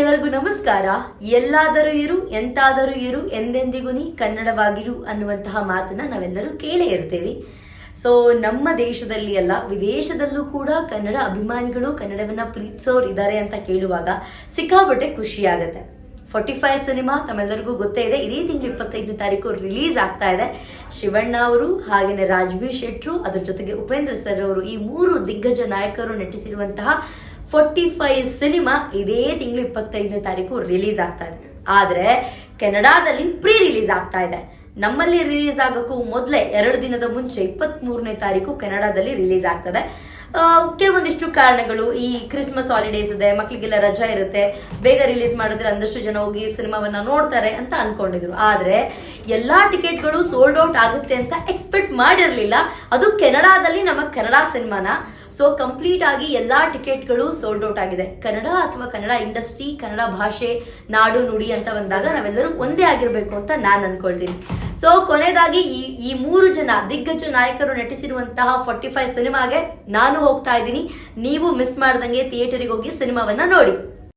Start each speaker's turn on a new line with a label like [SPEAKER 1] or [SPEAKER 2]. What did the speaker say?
[SPEAKER 1] ಎಲ್ಲರಿಗೂ ನಮಸ್ಕಾರ. ಎಲ್ಲಾದರೂ ಇರು, ಎಂತಾದರೂ ಇರು, ಎಂದೆಂದಿಗೂ ನೀ ಕನ್ನಡವಾಗಿರು ಅನ್ನುವಂತಹ ಮಾತನ್ನ ನಾವೆಲ್ಲರೂ ಕೇಳೇ ಇರ್ತೇವೆ. ಸೊ ನಮ್ಮ ದೇಶದಲ್ಲಿ ಅಲ್ಲ, ವಿದೇಶದಲ್ಲೂ ಕೂಡ ಕನ್ನಡ ಅಭಿಮಾನಿಗಳು ಕನ್ನಡವನ್ನ ಪ್ರೀತಿಸೋರು ಇದ್ದಾರೆ ಅಂತ ಕೇಳುವಾಗ ಸಿಕ್ಕಾಪಟ್ಟೆ ಖುಷಿ ಆಗತ್ತೆ ಫಾರ್ಟಿ ಫೈವ್ ಸಿನಿಮಾ ತಮ್ಮೆಲ್ಲರಿಗೂ ಗೊತ್ತೇ ಇದೆ. ಇದೇ ತಿಂಗಳು ಇಪ್ಪತ್ತೈದನೇ ತಾರೀಕು ರಿಲೀಸ್ ಆಗ್ತಾ ಇದೆ. ಶಿವಣ್ಣ ಅವರು ಹಾಗೆಯೇ ರಾಜ್ಬೀರ್ ಶೆಟ್ರು, ಅದ್ರ ಜೊತೆಗೆ ಉಪೇಂದ್ರ ಸರ್ ಅವರು ಈ ಮೂರು ದಿಗ್ಗಜ ನಾಯಕರು ನಟಿಸಿರುವಂತಹ ಫಾರ್ಟಿ ಫೈವ್ ಸಿನಿಮಾ ಇದೇ ತಿಂಗಳು ಇಪ್ಪತ್ತೈದನೇ ತಾರೀಕು ರಿಲೀಸ್ ಆಗ್ತಾ ಇದೆ. ಆದ್ರೆ ಕೆನಡಾದಲ್ಲಿ ಪ್ರೀ ರಿಲೀಸ್ ಆಗ್ತಾ ಇದೆ. ನಮ್ಮಲ್ಲಿ ರಿಲೀಸ್ ಆಗೋಕ್ಕೂ ಮೊದಲೇ ಎರಡು ದಿನದ ಮುಂಚೆ ಇಪ್ಪತ್ತ್ ಮೂರನೇ ತಾರೀಕು ಕೆನಡಾದಲ್ಲಿ ರಿಲೀಸ್ ಆಗ್ತದೆ. ಕೆಲವೊಂದಿಷ್ಟು ಕಾರಣಗಳು, ಈ ಕ್ರಿಸ್ಮಸ್ ಹಾಲಿಡೇಸ್ ಇದೆ ಮಕ್ಕಳಿಗೆಲ್ಲ ರಜಾ ಇರುತ್ತೆ, ಬೇಗ ರಿಲೀಸ್ ಮಾಡಿದ್ರೆ ಒಂದಷ್ಟು ಜನ ಹೋಗಿ ಸಿನಿಮಾವನ್ನ ನೋಡ್ತಾರೆ ಅಂತ ಅನ್ಕೊಂಡಿದ್ರು. ಆದ್ರೆ ಎಲ್ಲಾ ಟಿಕೆಟ್ಗಳು ಸೋಲ್ಡ್ ಔಟ್ ಆಗುತ್ತೆ ಅಂತ ಎಕ್ಸ್ಪೆಕ್ಟ್ ಮಾಡಿರಲಿಲ್ಲ. ಅದು ಕೆನಡಾದಲ್ಲಿ ನಮ್ಮ ಕನ್ನಡ ಸಿನಿಮಾನ ಸೊ ಕಂಪ್ಲೀಟ್ ಆಗಿ ಎಲ್ಲಾ ಟಿಕೆಟ್ಗಳು ಸೋಲ್ಡ್ ಔಟ್ ಆಗಿದೆ. ಕನ್ನಡ ಅಥವಾ ಕನ್ನಡ ಇಂಡಸ್ಟ್ರಿ ಕನ್ನಡ ಭಾಷೆ, ನಾಡು, ನುಡಿ ಅಂತ ಬಂದಾಗ ನಾವೆಲ್ಲರೂ ಒಂದೇ ಆಗಿರಬೇಕು ಅಂತ ನಾನು ಅನ್ಕೊಳ್ತೀನಿ. ಸೊ ಕೊನೆಯದಾಗಿ ಈ ಈ ಮೂರು ಜನ ದಿಗ್ಗಜ ನಾಯಕರು ನಟಿಸಿರುವಂತಹ ಫಾರ್ಟಿ ಫೈವ್ ಸಿನಿಮಾಗೆ ನಾನು ಹೋಗ್ತಾ ಇದ್ದೀನಿ. ನೀವು ಮಿಸ್ ಮಾಡ್ದಂಗೆ ಥಿಯೇಟರಿಗೆ ಹೋಗಿ ಸಿನಿಮಾವನ್ನ ನೋಡಿ.